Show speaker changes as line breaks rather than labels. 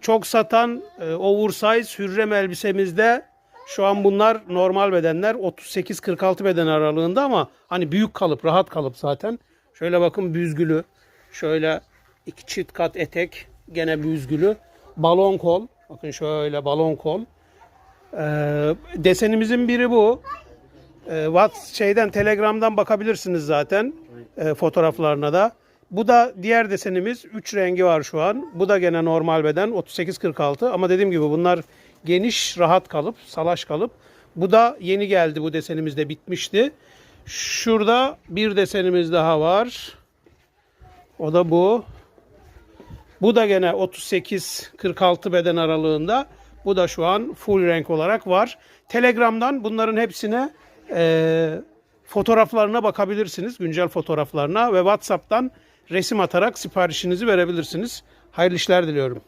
çok satan e, oversize hürrem elbisemizde şu an bunlar normal bedenler 38-46 beden aralığında ama hani büyük kalıp rahat kalıp zaten. Şöyle bakın büzgülü. Şöyle iki çift kat etek gene büzgülü. Balon kol. Bakın şöyle balon kol. Ee, desenimizin biri bu. Ee, şeyden Telegram'dan bakabilirsiniz zaten e, fotoğraflarına da. Bu da diğer desenimiz. 3 rengi var şu an. Bu da gene normal beden 38-46 ama dediğim gibi bunlar geniş rahat kalıp salaş kalıp. Bu da yeni geldi bu desenimiz de bitmişti. Şurada bir desenimiz daha var. O da bu. Bu da gene 38-46 beden aralığında. Bu da şu an full renk olarak var. Telegram'dan bunların hepsine e, fotoğraflarına bakabilirsiniz. Güncel fotoğraflarına ve WhatsApp'tan resim atarak siparişinizi verebilirsiniz. Hayırlı işler diliyorum.